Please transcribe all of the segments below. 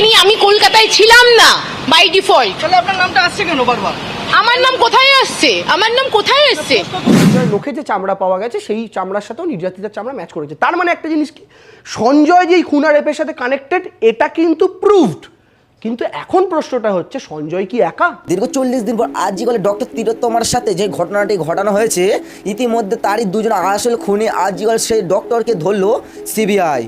যাইনি আমি কলকাতায় ছিলাম না বাই ডিফল্ট তাহলে আপনার নামটা আসছে কেন বারবার? আমার নাম কোথায় আসছে? আমার নাম কোথায় আসছে? লোকে যে চামড়া পাওয়া গেছে সেই চামড়ার সাথেও নির্যাতিতার চামড়া ম্যাচ করেছে। তার মানে একটা জিনিস কি? সঞ্জয় যে খুনা রেপের সাথে কানেক্টেড এটা কিন্তু প্রুভড কিন্তু এখন প্রশ্নটা হচ্ছে, সঞ্জয় কি একা? দীর্ঘ চল্লিশ দিন পর আজ যে ডক্টর তিরোত্তমার সাথে যে ঘটনাটি ঘটানো হয়েছে, ইতিমধ্যে তারই দুজন আসল খুনি আজ সেই ডক্টরকে ধরলো সিবিআই।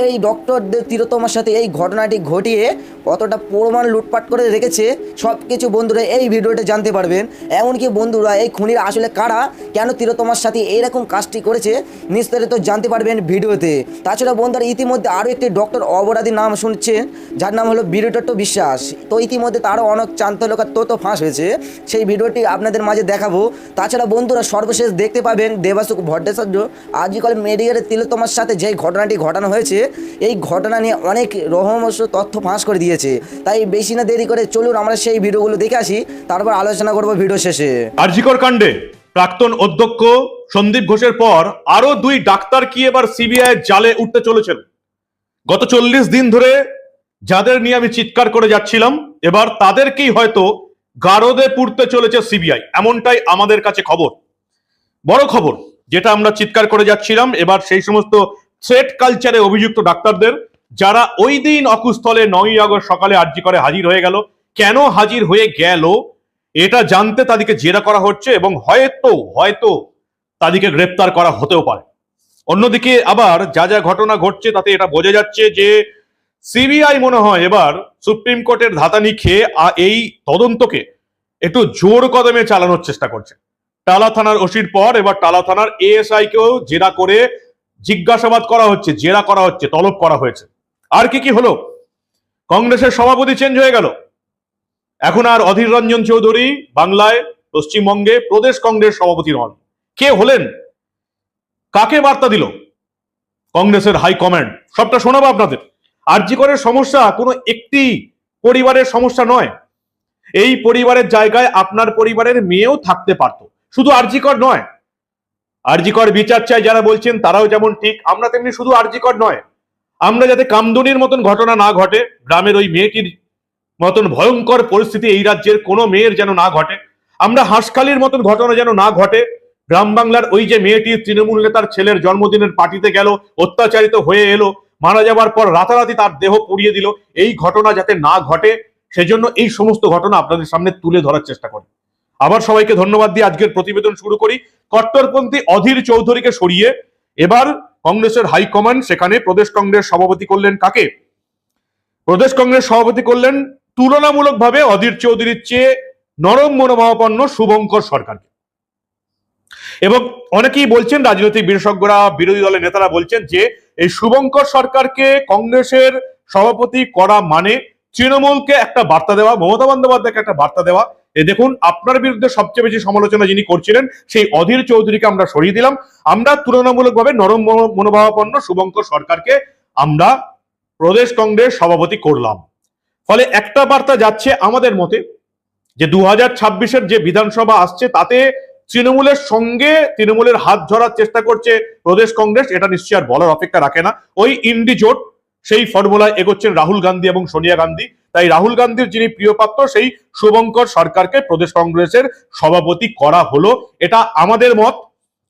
এই ডক্টরদের তিরোত্তমার সাথে এই ঘটনাটি ঘটিয়ে কতটা প্রমাণ লুটপাট করে রেখেছে সব কিছু বন্ধুরা এই ভিডিওটা জানতে পারবেন। এমনকি বন্ধুরা, এই খুনির আসলে কারা, কেন তিরোত্তমার সাথে এইরকম কাজটি করেছে বিস্তারিত জানতে পারবেন ভিডিওতে। তাছাড়া বন্ধুরা, ইতিমধ্যে আরও একটি ডক্টর অপরাধীর নাম শুনছেন, যার নাম হলো বীরদত্ত বিশ্বাস তো ইতিমধ্যে তারও অনেক চান্তলকার তথ্য ফাঁস হয়েছে। সেই ভিডিওটি আপনাদের মাঝে দেখাবো। তাছাড়া বন্ধুরা সর্বশেষ দেখতে পাবেন দেবাসুক ভট্টাচার্য আজকাল মেডিকেলের তিলোত্তমার সাথে যে ঘটনাটি ঘটানো হয়েছে, এই ঘটনা নিয়ে অনেক রহস্য তথ্য ফাঁস করে দিয়েছে। তাই বেশি না দেরি করে চলুন আমরা সেই ভিডিওগুলো দেখে আসি। তারপর আলোচনা করব ভিডিও শেষে। আরজিকর কাণ্ডে প্রাক্তন অধ্যক্ষ সন্দীপ ঘোষের পর আরও দুই ডাক্তার কি এবার সিবিআই জালে উঠতে চলেছেন? গত চল্লিশ দিন ধরে যাদের নিয়ে আমি চিৎকার করে যাচ্ছিলাম, এবার তাদেরকেই হয়তো গারদে পুড়তে চলেছে সিবিআই, এমনটাই আমাদের কাছে খবর। বড় খবর, যেটা আমরা চিৎকার করে যাচ্ছিলাম, এবার সেই সমস্ত থ্রেট কালচারে অভিযুক্ত ডাক্তারদের, যারা ওই দিন অকুস্থলে নয়ই আগস্ট সকালে আর্জি করে হাজির হয়ে গেল, কেন হাজির হয়ে গেল, এটা জানতে তাদেরকে জেরা করা হচ্ছে এবং হয়তো হয়তো তাদেরকে গ্রেপ্তার করা হতেও পারে। অন্যদিকে আবার যা যা ঘটনা ঘটছে, তাতে এটা বোঝা যাচ্ছে যে সিবিআই মনে হয় এবার সুপ্রিম কোর্টের ধাতানি খেয়ে এই তদন্তকে একটু জোর কদমে চালানোর চেষ্টা করছে। টালা থানার ওসির পর এবার টালা থানার এএসআই কেও জেরা করে জিজ্ঞাসাবাদ করা হচ্ছে, জেরা করা হচ্ছে, তলব করা হয়েছে। আর কি কি হলো? কংগ্রেসের সভাপতি চেঞ্জ হয়ে গেল। এখন আর অধীর রঞ্জন চৌধুরী বাংলায়, পশ্চিমবঙ্গে প্রদেশ কংগ্রেস সভাপতি নন। কে হলেন? কাকে বার্তা দিল? কংগ্রেসের হাই কমান্ড। সবটা শোনাবো আপনাদের। আরজিকরের সমস্যা কোনো একটি পরিবারের সমস্যা নয়। এই পরিবারের জায়গায় আপনার পরিবারের মেয়েও থাকতে পারত। শুধু আরজিকর নয়। আরজিকর বিচার চাই যারা বলছেন তারাও যেমন ঠিক, আমরা তেমনি শুধু আরজিকর নয়। আমরা যাতে কামদুনির মতন ঘটনা না ঘটে, গ্রামের ওই মেয়েটির মতন ভয়ঙ্কর পরিস্থিতি এই রাজ্যের কোনো মেয়ের যেন না ঘটে, আমরা হাঁসখালির মতন ঘটনা যেন না ঘটে, গ্রাম বাংলার ওই যে মেয়েটি তৃণমূল নেতার ছেলের জন্মদিনের পার্টিতে গেল, অত্যাচারিত হয়ে এলো মারা যাবার পর রাতারাতি তার দেহ পুড়িয়ে দিল। এই ঘটনা যাতে না ঘটে, সেজন্য এই সমস্ত ঘটনা আপনাদের সামনে তুলে ধরার চেষ্টা করি। আবার সবাইকে ধন্যবাদ দিয়ে আজকের প্রতিবেদন শুরু করি। কট্টরপন্থী অধীর চৌধুরীকে সরিয়ে এবার কংগ্রেসের হাইকমান্ড সেখানে প্রদেশ কংগ্রেস সভাপতি করলেন কাকে? প্রদেশ কংগ্রেস সভাপতি করলেন তুলনামূলকভাবে অধীর চৌধুরীর চেয়ে নরম মনোভাবাপন্ন শুভঙ্কর সরকারকে। এবং অনেকেই বলছেন, রাজনৈতিক বিশেষজ্ঞরা, বিরোধী দলের নেতারা বলছেন যে এই শুভঙ্কর সরকারকে কংগ্রেসের সভাপতি করা মানে তৃণমূলকে একটা বার্তা দেওয়া, মমতা বন্দ্যোপাধ্যায়কে একটা বার্তা দেওয়া। এ দেখুন, আপনার বিরুদ্ধে সবচেয়ে বেশি সমালোচনা যিনি করছিলেন, সেই অধীর চৌধুরীকে আমরা সরিয়ে দিলাম। আমরা তুলনামূলকভাবে নরম মনো- মনোভাবাপন্ন শুভঙ্কর সরকারকে আমরা প্রদেশ কংগ্রেস সভাপতি করলাম। ফলে একটা বার্তা যাচ্ছে আমাদের মতে যে দু হাজার যে বিধানসভা আসছে, তাতে তৃণমূলের সঙ্গে তৃণমূলের হাত ধরার চেষ্টা করছে প্রদেশ কংগ্রেস, এটা নিশ্চয়ই আর বলার অপেক্ষা রাখে না। ওই ইন্ডি জোট সেই ফর্মুলায় এগোচ্ছেন রাহুল গান্ধী এবং সোনিয়া গান্ধী। তাই রাহুল গান্ধীর যিনি প্রিয় পাত্র, সেই শুভঙ্কর সরকারকে প্রদেশ কংগ্রেসের সভাপতি করা হলো। এটা আমাদের মত,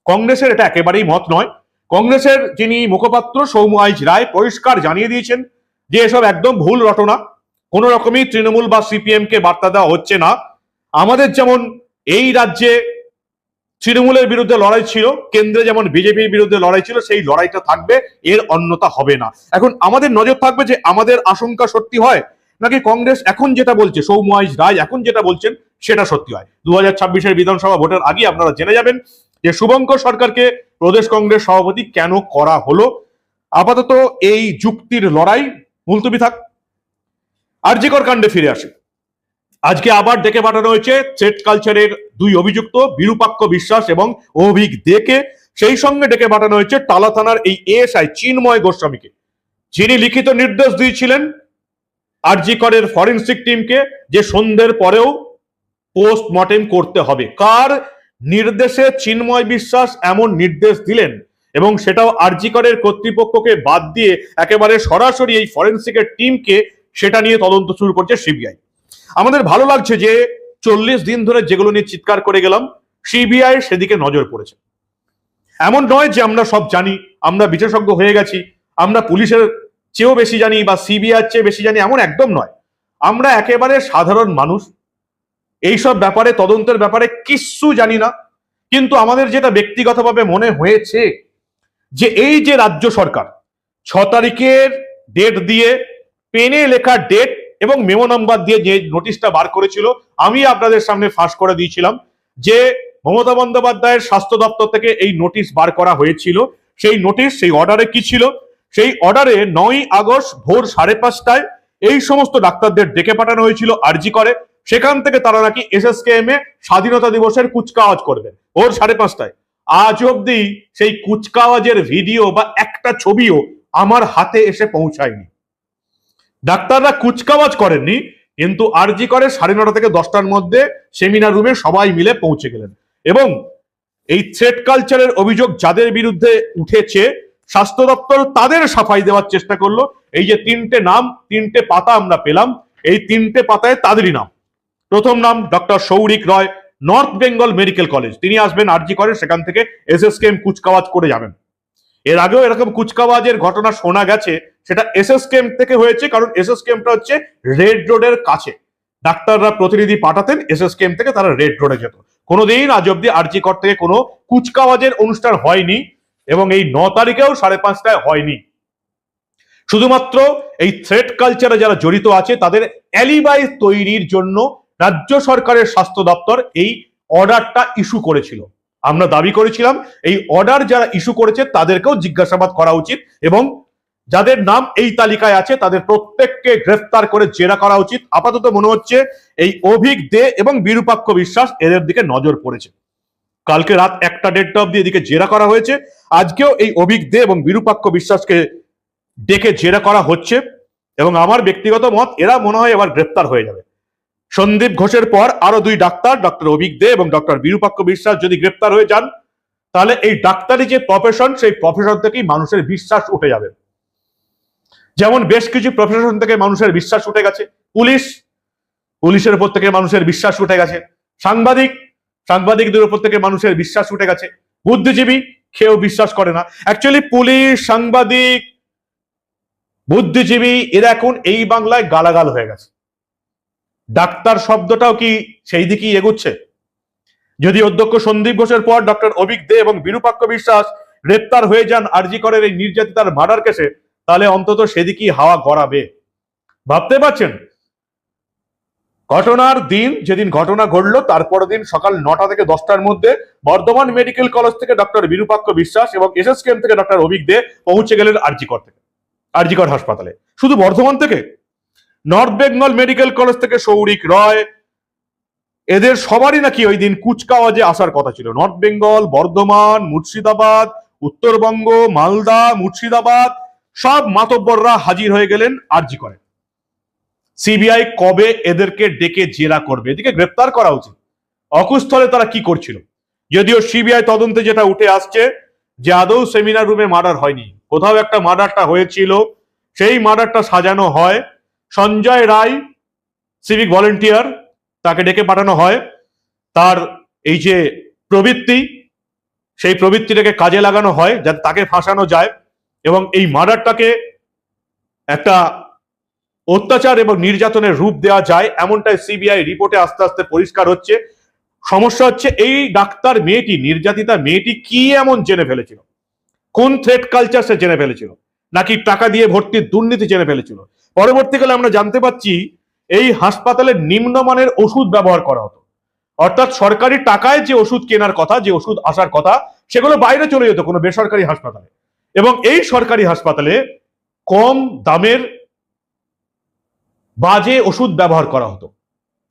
কংগ্রেসের এটা একেবারেই মত নয়। কংগ্রেসের যিনি মুখপাত্র সৌম আইজ রায় পরিষ্কার জানিয়ে দিয়েছেন যে এসব একদম ভুল রটনা, কোন রকমই তৃণমূল বা সিপিএম কে বার্তা দেওয়া হচ্ছে না। আমাদের যেমন এই রাজ্যে তৃণমূলের বিরুদ্ধে লড়াই ছিল, কেন্দ্রে যেমন বিজেপির বিরুদ্ধে লড়াই ছিল, সেই লড়াইটা থাকবে, এর অন্যতা হবে না। এখন আমাদের নজর থাকবে যে আমাদের আশঙ্কা সত্যি হয়, নাকি কংগ্রেস এখন যেটা বলছে সৌম্য আইজ রায় এখন যেটা বলছেন, সেটা সত্যি হয়। দু হাজার ছাব্বিশের বিধানসভা ভোটের আগে আপনারা জেনে যাবেন যে শুভঙ্কর সরকারকে প্রদেশ কংগ্রেস সভাপতি কেন করা হলো। আপাতত এই যুক্তির লড়াই মুলতবি থাক আরজিকর কাণ্ডে ফিরে আসে। আজকে আবার ডেকে পাঠানো হয়েছে থ্রেট কালচারের দুই অভিযুক্ত, বিরূপাক্ষ বিশ্বাস এবং অভিক দেকে। সেই সঙ্গে ডেকে পাঠানো হয়েছে টালা থানার এই এএসআই চিন্ময় গোস্বামীকে। যিনি লিখিত নির্দেশ দিয়েছিলেন আরজিকরের ফরেন্সিক টিমকে যে সন্ধ্যের পরেও পোস্টমর্টেম করতে হবে। কার নির্দেশে চিন্ময় বিশ্বাস এমন নির্দেশ দিলেন? এবং সেটাও আরজিকরের কর্তৃপক্ষকে বাদ দিয়ে একেবারে সরাসরি এই ফরেন্সিকের টিমকে সেটা নিয়ে তদন্ত শুরু করছে সিবিআই। আমাদের ভালো লাগছে যে চল্লিশ দিন ধরে যেগুলো নিয়ে চিৎকার করে গেলাম, সিবিআই সেদিকে নজর পড়েছে। এমন নয় যে আমরা সব জানি, আমরা বিশেষজ্ঞ হয়ে গেছি, আমরা পুলিশের চেয়েও বেশি জানি বা সিবিআই চেয়ে বেশি জানি, এমন একদম নয়। আমরা একেবারে সাধারণ মানুষ, এইসব ব্যাপারে, তদন্তের ব্যাপারে কিচ্ছু জানি না, কিন্তু আমাদের যেটা ব্যক্তিগতভাবে মনে হয়েছে যে এই যে রাজ্য সরকার, ছ তারিখের ডেট দিয়ে পেনে লেখা ডেট এবং মেমো নাম্বার দিয়ে যে নোটিশটা বার করেছিল, আমি আপনাদের সামনে ফাঁস করে দিয়েছিলাম যে মমতা বন্দ্যোপাধ্যায়ের স্বাস্থ্য দপ্তর থেকে এই নোটিশ বার করা হয়েছিল। সেই নোটিশ, সেই অর্ডারে কি ছিল? সেই অর্ডারে নয় আগস্ট ভোর সাড়ে পাঁচটায় এই সমস্ত ডাক্তারদের ডেকে পাঠানো হয়েছিল, আরজি করে। সেখান থেকে তারা নাকি এসএসকেএম এ স্বাধীনতা দিবসের কুচকাওয়াজ করবেন, ভোর সাড়ে পাঁচটায়। আজ অব্দি সেই কুচকাওয়াজের ভিডিও বা একটা ছবিও আমার হাতে এসে পৌঁছায়নি। ডাক্তাররা কুচকাওয়াজ করেননি, কিন্তু আরজি করে সাড়ে নটা থেকে দশটার মধ্যে সেমিনার রুমে সবাই মিলে পৌঁছে গেলেন। এবং এই থ্রেড কালচারের অভিযোগ যাদের বিরুদ্ধে উঠেছে, স্বাস্থ্য দপ্তর তাদের সাফাই দেওয়ার চেষ্টা করল। এই যে তিনটে নাম, তিনটে পাতা আমরা পেলাম, এই তিনটে পাতায় তাদেরই নাম। প্রথম নাম doctor Sourik Roy north Bengal medical college তিনি আসবেন, আরজি করে, সেখান থেকে এসএসকেএম কুচকাওয়াজ করে যাবেন। এর আগেও এরকম কুচকাওয়াজের ঘটনা শোনা গেছে সেটা এসএসকেএম থেকে হয়েছে, কারণ এসএসকেএমটা হচ্ছে রেড রোডের কাছে। ডাক্তাররা প্রতিনিধি পাঠাতেন এসএসকেএম থেকে, তারা রেড রোডে যেত। কোনোদিন আজ অব্দি আরজি কর থেকে কোনো কুচকাওয়াজের অনুষ্ঠান হয়নি এবং এই ন তারিখেও সাড়ে পাঁচটায় হয়নি। শুধুমাত্র এই থ্রেড কালচারে যারা জড়িত আছে, তাদের অ্যালিবাই তৈরির জন্য রাজ্য সরকারের স্বাস্থ্য দপ্তর এই অর্ডারটা ইস্যু করেছিল। আমরা দাবি করেছিলাম, এই অর্ডার যারা ইস্যু করেছে, তাদেরকেও জিজ্ঞাসাবাদ করা উচিত এবং যাদের নাম এই তালিকায় আছে, তাদের প্রত্যেককে গ্রেফতার করে জেরা করা উচিত। আপাতত মনে হচ্ছে এই অভিক দে এবং বিরূপাক্ষ বিশ্বাস এদের দিকে নজর পড়েছে। কালকে রাত একটা দেড়টা অব্দি এদিকে জেরা করা হয়েছে। আজকেও এই অভিক দে এবং বিরূপাক্ষ বিশ্বাসকে ডেকে জেরা করা হচ্ছে এবং আমার ব্যক্তিগত মত, এরা মনে হয় এবার গ্রেপ্তার হয়ে যাবে। সন্দীপ ঘোষের পর আরও দুই ডাক্তার, ডক্টর অভিক দে এবং ডক্টর বিরূপাক্ষ বিশ্বাস যদি গ্রেপ্তার হয়ে যান, তাহলে এই ডাক্তারি যে প্রফেশন সেই প্রফেশন থেকেই মানুষের বিশ্বাস উঠে যাবে। যেমন বেশ কিছু প্রফেশন থেকে মানুষের বিশ্বাস উঠে গেছে। পুলিশ, পুলিশের উপর থেকে মানুষের বিশ্বাস উঠে গেছে। সাংবাদিক, সাংবাদিকদের উপর থেকে মানুষের বিশ্বাস উঠে গেছে। বুদ্ধিজীবী, কেউ বিশ্বাস করে না। অ্যাকচুয়ালি পুলিশ, সাংবাদিক, বুদ্ধিজীবী, এরা এখন এই বাংলায় গালাগাল হয়ে গেছে। ডাক্তার শব্দটাও কি সেই দিকেই এগুচ্ছে? যদি অধ্যক্ষ সন্দীপ ঘোষের পর ডক্টর অভিক দে এবং বিরূপাক্ষ বিশ্বাস গ্রেপ্তার হয়ে যান আরজি করের এই নির্যাতিতার মার্ডার কেসে তাহলে অন্তত সেদিকেই হাওয়া গড়াবে। ভাবতে পারছেন? ঘটনার দিন, যেদিন ঘটনা ঘটলো তারপর দিন সকাল নটা থেকে দশটার মধ্যে বর্ধমান মেডিকেল কলেজ থেকে ডক্টর বিরূপাক্ষ বিশ্বাস এবং এসএসকেএম থেকে ডক্টর অভিক দে পৌঁছে গেলেন আরজিকর থেকে, আরজিকর হাসপাতালে। শুধু বর্ধমান থেকে? নর্থ বেঙ্গল মেডিকেল কলেজ থেকে সৌরিক রয়, এদের সবারই নাকি ওই দিন কুচকাওয়াজে আসার কথা ছিল। নর্থ বেঙ্গল, বর্ধমান, মুর্শিদাবাদ, উত্তরবঙ্গ, মালদা, মুর্শিদাবাদ সব মাতব্বররা হাজির হয়ে গেলেন আরজি করে। সিবিআই কবে এদেরকে ডেকে জেরা করবে? এদিকে গ্রেপ্তার করা উচিত। অকুস্থলে তারা কি করছিল? যদিও সিবিআই তদন্তে যেটা উঠে আসছে, যে আদৌ সেমিনার রুমে মার্ডার হয়নি। কোথাও একটা মার্ডারটা হয়েছিল, সেই মার্ডারটা সাজানো হয়। সঞ্জয় রায়, সিভিক ভলেন্টিয়ার, তাকে ডেকে পাঠানো হয়। তার এই যে প্রবৃত্তি, সেই প্রবৃত্তিটাকে কাজে লাগানো হয়, যাতে তাকে ফাঁসানো যায়। এবং এই মার্ডারটাকে একটা অত্যাচার এবং নির্যাতনের রূপ দেওয়া যায়, এমনটাই সিবিআই রিপোর্টে আস্তে আস্তে পরিষ্কার হচ্ছে। সমস্যা হচ্ছে, এই ডাক্তার মেয়েটি, নির্যাতিতা মেয়েটি কি এমন জেনে ফেলেছিল? কোন থ্রেড কালচার সে জেনে ফেলেছিল? নাকি টাকা দিয়ে ভর্তির দুর্নীতি জেনে ফেলেছিল? পরবর্তীকালে আমরা জানতে পাচ্ছি, এই হাসপাতালে নিম্নমানের ওষুধ ব্যবহার করা হতো। অর্থাৎ সরকারি টাকায় যে ওষুধ কেনার কথা, যে ওষুধ আসার কথা, সেগুলো বাইরে চলে যেত কোনো বেসরকারি হাসপাতালে। এবং এই সরকারি হাসপাতালে কম দামের বাজে ওষুধ ব্যবহার করা হতো।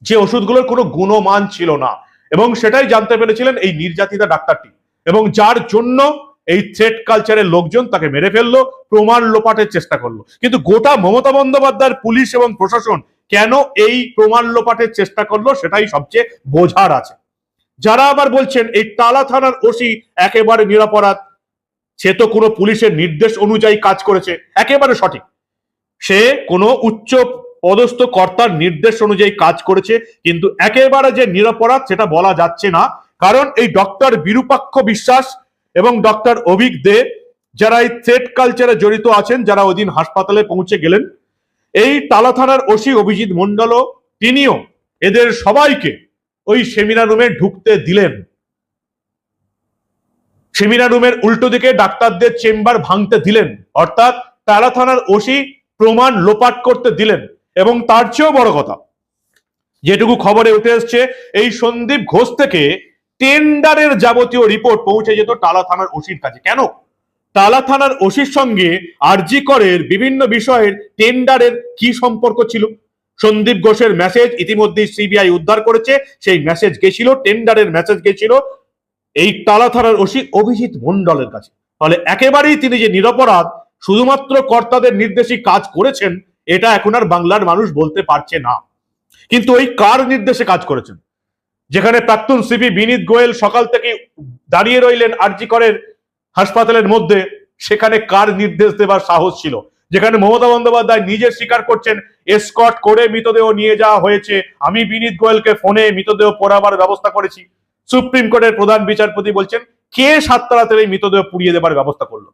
যে ওষুধগুলোর কোনো গুণমান ছিল না। এবং সেটাই জানতে পেরেছিলেন এই নির্যাতিতা ডাক্তারটি। এবং যার জন্য এই থ্রেড কালচারের লোকজন তাকে মেরে ফেলল, প্রমাণ লোপাটের চেষ্টা করল। কিন্তু গোটা মমতা বন্দ্যোপাধ্যায়ের পুলিশ এবং প্রশাসন কেন এই প্রমাণ লোপাটের চেষ্টা করল সেটাই সবচেয়ে বোঝার আছে। যারা আবার বলছেন, এই টালা থানার ওসি একেবারে নিরাপরাধ সে তো কোনো পুলিশের নির্দেশ অনুযায়ী কাজ করেছে, একেবারে সঠিক। সে কোনো উচ্চ পদস্থ কর্তার নির্দেশ অনুযায়ী কাজ করেছে, কিন্তু একেবারে যে নিরপরাধ সেটা বলা যাচ্ছে না, কারণ এই ডক্টর বিরূপাক্ষ বিশ্বাস এবং ডক্টর অভিক দে, যারা এই থ্রেড কালচারে জড়িত আছেন, যারা ওই দিন হাসপাতালে পৌঁছে গেলেন, এই তালা থানার ওসি অভিজিৎ মন্ডলও তিনিও এদের সবাইকে ওই সেমিনার রুমে ঢুকতে দিলেন। সেমিনার রুমের উল্টো দিকে ডাক্তারদের চেম্বার ভাঙতে দিলেন। অর্থাৎ তালা থানার ওসি প্রমাণ লোপাট করতে দিলেন। এবং তার চেয়েও বড় কথা, যেটুকু খবরে উঠে এসছে, এই সন্দীপ ঘোষ থেকে টেন্ডারের যাবতীয় রিপোর্ট পৌঁছে যেত টালা থানার ওসির কাছে। কেন? টালা থানার ওসির সঙ্গে আরজি করের বিভিন্ন বিষয়ের টেন্ডারের কি সম্পর্ক ছিল? সন্দীপ ঘোষের মেসেজ ইতিমধ্যেই সিবিআই উদ্ধার করেছে। সেই মেসেজ গেছিল, টেন্ডারের মেসেজ গেছিল। এই টালা থানার ওসি অভিজিৎ মন্ডলের কাছে। ফলে একেবারেই তিনি যে নিরপরাধ, শুধুমাত্র কর্তাদের নির্দেশই কাজ করেছেন, এটা এখন আর বাংলার মানুষ বলতে পারছে না। কিন্তু ওই কার নির্দেশে কাজ করেছেন? যেখানে প্রাক্তন সিপি বিনীত গোয়েল সকাল থেকে দাঁড়িয়ে রইলেন আরজি করের হাসপাতালের মধ্যে, সেখানে কার নির্দেশ দেবার সাহস ছিল? যেখানে মমতা বন্দ্যোপাধ্যায় নিজে স্বীকার করছেন এসকট করে মৃতদেহ নিয়ে যাওয়া হয়েছে, আমি বিনীত গোয়েলকে ফোনে মৃতদেহ পোড়াবার ব্যবস্থা করেছি। সুপ্রিম কোর্টের প্রধান বিচারপতি বলছেন, কে সাততারাতে এই মৃতদেহ পুড়িয়ে দেবার ব্যবস্থা করল?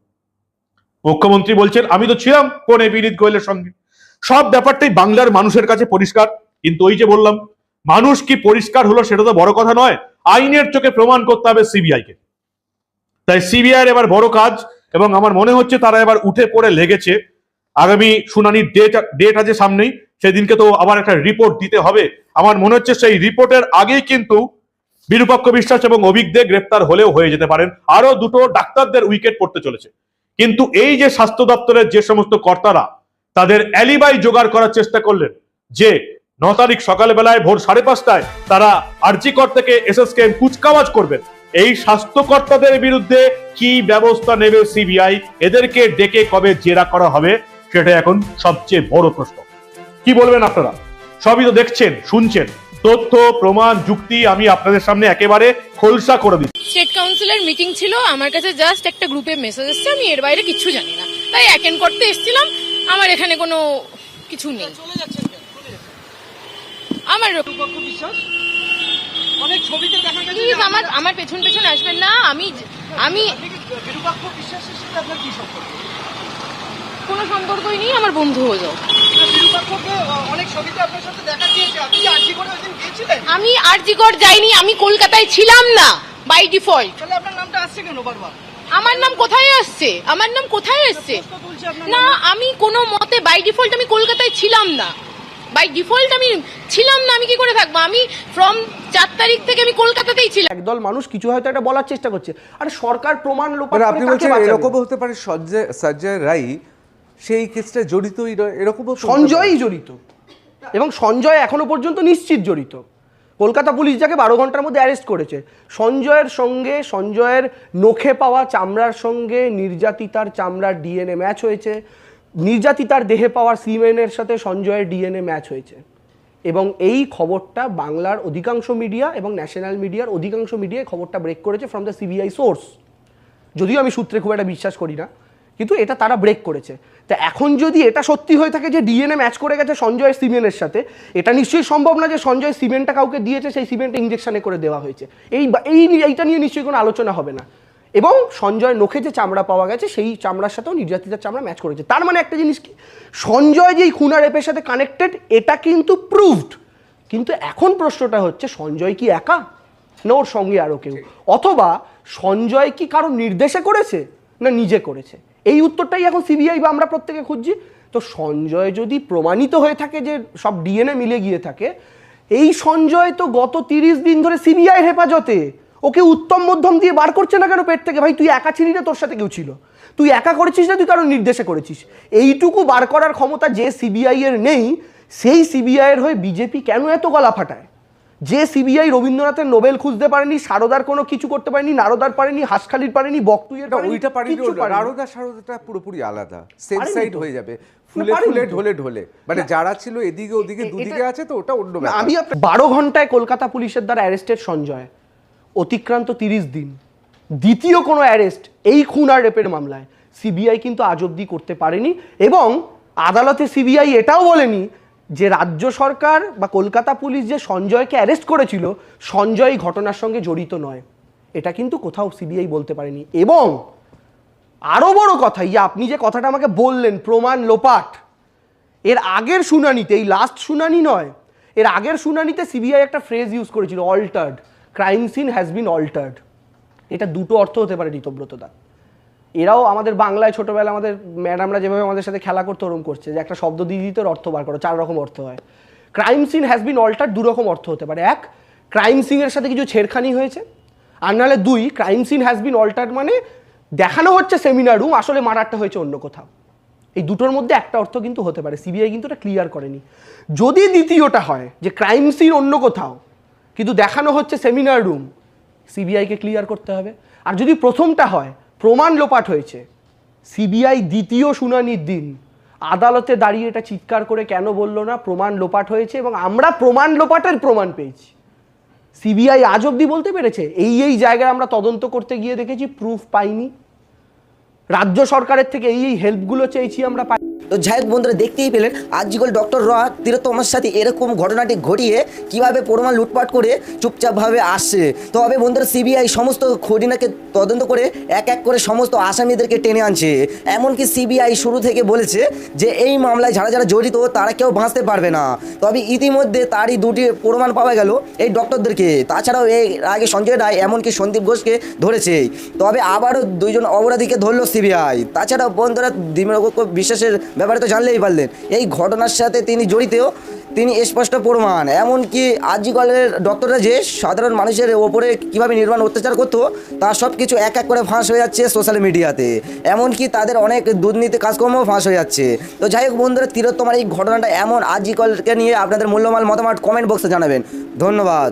মুখ্যমন্ত্রী বলছেন, আমি তো ছিলাম কোনে বিনীত গোয়েলের সঙ্গে। সব ব্যাপারটাই বাংলার মানুষের কাছে পরিষ্কার। কিন্তু ওই যে বললাম, মানুষ কি পরিষ্কার হলো সেটা তো বড় কথা নয়, আইনের চোখে প্রমাণ করতে হবে সিবিআই কে। তাই সিবিআই এবার বড় কাজ, এবং আমার মনে হচ্ছে তারা এবার উঠে পড়ে লেগেছে। আগামী শুনানির ডেট ডেট আছে সামনেই, সেদিনকে তো আবার একটা রিপোর্ট দিতে হবে। আমার মনে হচ্ছে সেই রিপোর্টের আগেই কিন্তু বিরূপাক্ষ বিশ্বাস এবং অভিজ্ঞ গ্রেপ্তার হলেও হয়ে যেতে পারেন। আরও দুটো ডাক্তারদের উইকেট পড়তে চলেছে। কিন্তু এই যে স্বাস্থ্য দপ্তরের যে সমস্ত কর্তারা, তাদের অ্যালিবাই জোগাড় করার চেষ্টা করলেন যে, ন তারিখ সকালবেলায় ভোর সাড়ে পাঁচটায় তারা আরজিকর থেকে এসএসকে কুচকাওয়াজ করবেন। এই স্বাস্থ্যকর্তাদের বিরুদ্ধে কি ব্যবস্থা নেবে সিবিআই? এদেরকে ডেকে কবে জেরা করা হবে? সেটা এখন সবচেয়ে বড় প্রশ্ন। কি বলবেন আপনারা? সবই তো দেখছেন, শুনছেন। তথ্য প্রমাণ যুক্তি আমি আপনাদের সামনে একেবারে খোলসা করে দিচ্ছি। স্টেট কাউন্সিলের মিটিং ছিল আমার কাছে জাস্ট একটা গ্রুপে মেসেজ এসেছে আমি এর বাইরে কিছু জানি না। তাই অ্যাটেন্ড করতে এসেছিলাম আমার এখানে কোনো কিছু নেই। আমার অনেক ছবিতে দেখা গেছে আমার আমার পেছন পেছন আসবেন না আমি আমি বিরূপাক্ষ বিশ্বাসের সাথে আপনার কি সম্পর্ক? কোনো সম্পর্কই নেই আমার বন্ধু হয়ে যাও। বিরূপাক্ষকে অনেক ছবিতে আপনার সাথে দেখা গিয়েছে আপনি কি আর্জি করে ওইদিন গিয়েছিলেন আমি আরজিকর যাইনি আমি কলকাতায় ছিলাম না বাই ডিফল্ট তাহলে আপনার নামটা আসছে কেন বারবার? আমার নাম কোথায় আসছে? আমার নাম কোথায় আসছে? না আমি কোনো মতে বাই ডিফল্ট আমি কলকাতায় ছিলাম না। বাই ডিফল্ট আমি ছিলাম না আমি কি করে থাকব? আমি ফ্রম চার তারিখ থেকে আমি কলকাতাতেই ছিলাম। একদল মানুষ কিছু হয়তো একটা বলার চেষ্টা করছে। আর সরকার প্রমাণ লোপাট মানে আপনি বলছেন এরকম হতে পারে সঞ্জয় সঞ্জয় রাই সেই কেসটা জড়িতই নয়, এরকমও তো হতে পারে। সঞ্জয়ই জড়িত। এবং সঞ্জয় এখনও পর্যন্ত নিশ্চিত জড়িত। কলকাতা পুলিশ যাকে বারো ঘণ্টার মধ্যে অ্যারেস্ট করেছে। সঞ্জয়ের সঙ্গে, সঞ্জয়ের নখে পাওয়া চামড়ার সঙ্গে, নির্যাতিতার চামড়ার ডিএনএ ম্যাচ হয়েছে। নির্যাতিতার দেহে পাওয়া সিমেনের সাথে সঞ্জয়ের ডিএনএ ম্যাচ হয়েছে। এবং এই খবরটা বাংলার অধিকাংশ মিডিয়া এবং ন্যাশনাল মিডিয়ার অধিকাংশ মিডিয়ায় খবরটা ব্রেক করেছে ফ্রম দ্য সিবিআই সোর্স যদিও আমি সূত্রে খুব একটা বিশ্বাস করি না। কিন্তু এটা তারা ব্রেক করেছে। তা এখন যদি এটা সত্যি হয়ে থাকে যে ডিএনএ ম্যাচ করে গেছে সঞ্জয় সিমেনের সাথে, এটা নিশ্চয়ই সম্ভব না যে সঞ্জয় সিমেন্টটা কাউকে দিয়েছে, সেই সিমেন্টটা ইঞ্জেকশনে করে দেওয়া হয়েছে। এই এই এইটা নিয়ে নিশ্চয়ই কোনো আলোচনা হবে না। এবং সঞ্জয় নখে যে চামড়া পাওয়া গেছে, সেই চামড়ার সাথেও নির্যাতিতার চামড়া ম্যাচ করেছে। তার মানে একটা জিনিস কি? সঞ্জয় যে এই খুনা রেপের সাথে কানেক্টেড এটা কিন্তু প্রুভড কিন্তু এখন প্রশ্নটা হচ্ছে, সঞ্জয় কি একা? না ওর সঙ্গে আরও কেউ? অথবা সঞ্জয় কি কারও নির্দেশে করেছে, না নিজে করেছে? এই উত্তরটাই এখন সিবিআই বা আমরা প্রত্যেকে খুঁজছি। তো সঞ্জয় যদি প্রমাণিত হয়ে থাকে যে সব ডিএনএ মিলে গিয়ে থাকে, এই সঞ্জয় তো গত তিরিশ দিন ধরে সিবিআই হেফাজতে। ওকে উত্তম মধ্যম দিয়ে বার করছে না কেন পেট থেকে? ভাই, তুই একা ছিলি না, তোর সাথে কেউ ছিল। তুই একা করেছিস না, তুই কারও নির্দেশে করেছিস। এইটুকু বার করার ক্ষমতা যে সিবিআই এর নেই, সেই সিবিআই এর হয়ে বিজেপি কেন এত গলা ফাটায়? যে সিবিআই রবীন্দ্রনাথের নোবেল খুঁজতে পারেনি সারদার কোনো কিছু করতে পারেনি নারদার পারেনি হাসখালির পারেনি বকটুইয়ের ওইটা পারেনি। নারদা সারদাটা পুরোপুরি আলাদা। সেম সাইড হয়ে যাবে। ফুলে ফুলে। ঢলে ঢলে। মানে যারা ছিল এদিকে ওদিকে দুদিকে আছে তো ওটা অন্য আমি বারো ঘন্টায় কলকাতা পুলিশের দ্বারা অ্যারেস্টেড সঞ্জয়। অতিক্রান্ত তিরিশ দিন। দ্বিতীয় কোনো অ্যারেস্ট এই খুন আর রেপের মামলায়। সিবিআই কিন্তু আজ অবধি করতে পারেনি এবং আদালতে সিবিআই এটাও বলেনি যে রাজ্য সরকার বা কলকাতা পুলিশ যে সঞ্জয়কে অ্যারেস্ট করেছিল, সঞ্জয় ঘটনার সঙ্গে জড়িত নয়। এটা কিন্তু কোথাও সিবিআই বলতে পারেনি। এবং আরও বড় কথা ইয়ে আপনি যে কথাটা আমাকে বললেন, প্রমাণ লোপাট, এর আগের শুনানিতে, এই লাস্ট শুনানি নয়, এর আগের শুনানিতে সিবিআই একটা ফ্রেজ ইউজ করেছিল altered crime scene has been altered এটা দুটো অর্থ হতে পারে, ঋতব্রতদা। এরাও আমাদের বাংলায় ছোটবেলা আমাদের ম্যাডামরা যেভাবে আমাদের সাথে খেলা করতে, ওরম করছে যে একটা শব্দ দিয়ে দিতে অর্থ বার করো, চার রকম অর্থ হয়। Crime scene has been alter দু রকম অর্থ হতে পারে। এক ক্রাইম সিনের সাথে কিছু ছেড়খানি হয়েছে। আর নাহলে দুই crime scene has been alter মানে দেখানো হচ্ছে সেমিনার রুম আসলে মারারটা হয়েছে অন্য কোথাও। এই দুটোর মধ্যে একটা অর্থ কিন্তু হতে পারে সিবিআই কিন্তু এটা ক্লিয়ার করেনি। যদি দ্বিতীয়টা হয় যে ক্রাইম সিন অন্য কোথাও, কিন্তু দেখানো হচ্ছে সেমিনার রুম সিবিআইকে ক্লিয়ার করতে হবে। আর যদি প্রথমটা হয় প্রমাণ লোপাট হয়েছে। সিবিআই দ্বিতীয় শুনানির দিন আদালতে দাঁড়িয়ে এটা চিৎকার করে কেন বলল না, প্রমাণ লোপাট হয়েছে এবং আমরা প্রমাণ লোপাটের প্রমাণ পেয়েছি। সিবিআই আজ অব্দি বলতে পেরেছে, এই এই জায়গায় আমরা তদন্ত করতে গিয়ে দেখেছি প্রুফ পাইনি। রাজ্য সরকারের থেকে এই এই হেল্পগুলো চেয়েছি আমরা পাই তো যাই হোক বন্ধুরা, দেখতেই পেলেন। আজকাল ডক্টর র তিরোত্তমার সাথে এরকম ঘটনাটি ঘটিয়ে কীভাবে প্রমাণ লুটপাট করে চুপচাপভাবে আসছে। তবে বন্ধুরা, সিবিআই সমস্ত ঘটনাকে তদন্ত করে এক এক করে সমস্ত আসামিদেরকে টেনে আনছে। এমনকি সিবিআই শুরু থেকে বলেছে যে, এই মামলায় যারা যারা জড়িত, তারা কেউ বাঁচতে পারবে না। তবে ইতিমধ্যে তারই দুটি প্রমাণ পাওয়া গেল এই ডক্টরদেরকে। তাছাড়াও এই আগে সঞ্জয় রায় এমনকি সন্দীপ ঘোষকে ধরেছে। তবে আবারও দুইজন অপরাধীকে ধরলো সিবিআই। তাছাড়াও বন্ধুরা দিমরক বিশ্বাসের ব্যাপারে তো জানলেই পারলেন। এই ঘটনার সাথে তিনি জড়িত তিনি স্পষ্ট প্রমাণ। এমনকি আজকালের ডক্টররা যে সাধারণ মানুষের ওপরে কীভাবে নির্মাণ অত্যাচার করতো, তা সব কিছু এক এক করে ফাঁস হয়ে যাচ্ছে সোশ্যাল মিডিয়াতে। এমনকি তাদের অনেক দুর্নীতি কাজকর্মও ফাঁস হয়ে যাচ্ছে। তো যাই হোক বন্ধুরা তিরোত্তমার এই ঘটনাটা এমন আজকালকে নিয়ে আপনাদের মূল্যমাল মতামত কমেন্ট বক্সে জানাবেন। ধন্যবাদ।